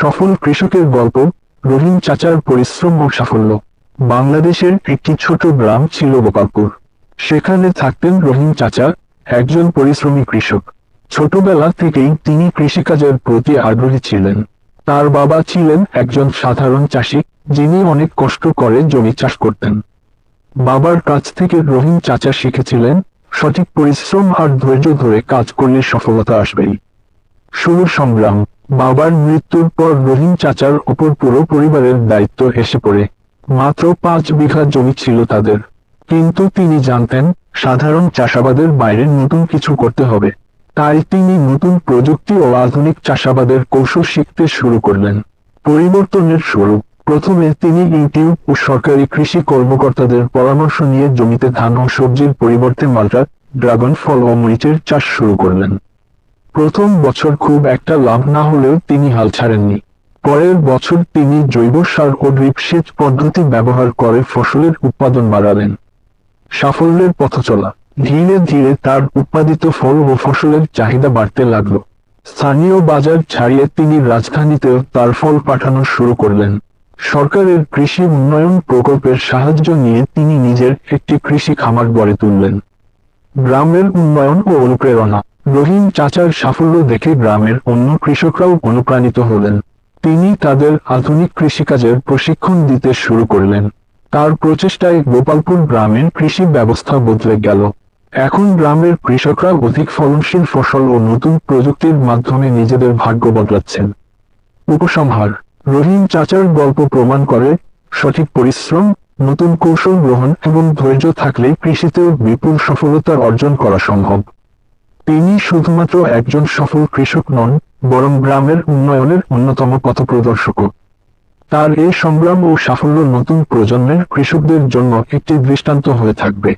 সফল কৃষকের গল্প, রহিম চাচার পরিশ্রম ও সাফল্য। বাংলাদেশের একটি ছোট গ্রাম ছিল গোপালপুর। সেখানে থাকতেন রহিম চাচা, একজন পরিশ্রমী কৃষক। ছোটবেলা থেকেই তিনি কৃষিকাজের প্রতি আগ্রহী ছিলেন। তার বাবা ছিলেন একজন সাধারণ চাষী, যিনি অনেক কষ্ট করে জমি চাষ করতেন। বাবার কাছ থেকে রহিম চাচা শিখেছিলেন, সঠিক পরিশ্রম আর ধৈর্য ধরে কাজ করলে সফলতা আসবেই। শুরু সংগ্রাম। বাবার মৃত্যুর পর রহিম চাচার উপর পুরো পরিবারের দায়িত্ব এসে পড়ে। মাত্র পাঁচ বিঘা জমি ছিল তাদের। কিন্তু তিনি জানতেন, সাধারণ চাষাবাদের বাইরে নতুন কিছু করতে হবে। তাই তিনি নতুন প্রযুক্তি ও আধুনিক চাষাবাদের কৌশল শিখতে শুরু করলেন। পরিবর্তনের শুরু। প্রথমে তিনি ইউটিউব ও সরকারি কৃষি কর্মকর্তাদের পরামর্শ নিয়ে জমিতে ধান ও সবজির পরিবর্তে মালটা, ড্রাগন ফল ও মরিচের চাষ শুরু করলেন। প্রথম বছর খুব একটা লাভ না হলেও তিনি হাল ছাড়েননি। পরের বছর তিনি জৈব সার ও ড্রিপ সেচ পদ্ধতি ব্যবহার করে ফসলের উৎপাদন বাড়ালেন। সাফল্যের পথ চলা। ধীরে ধীরে তার উৎপাদিত ফল ও ফসলের চাহিদা বাড়তে লাগল। স্থানীয় বাজার ছাড়িয়ে তিনি রাজধানীতেও তার ফল পাঠানো শুরু করলেন। সরকারের কৃষি উন্নয়ন প্রকল্পের সাহায্য নিয়ে তিনি নিজের একটি কৃষি খামার গড়ে তুললেন। গ্রামের উন্নয়ন ও অনুপ্রেরণা। রহিম চাচার সাফল্য দেখে গ্রামের অন্য কৃষকরাও অনুপ্রাণিত হলেন। তিনি তাদের আধুনিক কৃষিকাজের প্রশিক্ষণ দিতে শুরু করলেন। তার প্রচেষ্টায় গোপালপুর গ্রামের কৃষি ব্যবস্থা বদলে গেল। এখন গ্রামের কৃষকরা অধিক ফলনশীল ফসল ও নতুন প্রযুক্তির মাধ্যমে নিজেদের ভাগ্য বদলাচ্ছেন। উপসংহার, রহিম চাচার গল্প প্রমাণ করে, সঠিক পরিশ্রম, নতুন কৌশল গ্রহণ এবং ধৈর্য থাকলে কৃষিতেও বিপুল সফলতা অর্জন করা সম্ভব। তিনি শুধুমাত্র একজন সফল কৃষক নন, বরং গ্রামের উন্নয়নের অন্যতম পথপ্রদর্শকও তার এই সংগ্রাম ও সাফল্য নতুন প্রজন্মের কৃষকদের জন্য একটি দৃষ্টান্ত হয়ে থাকবে।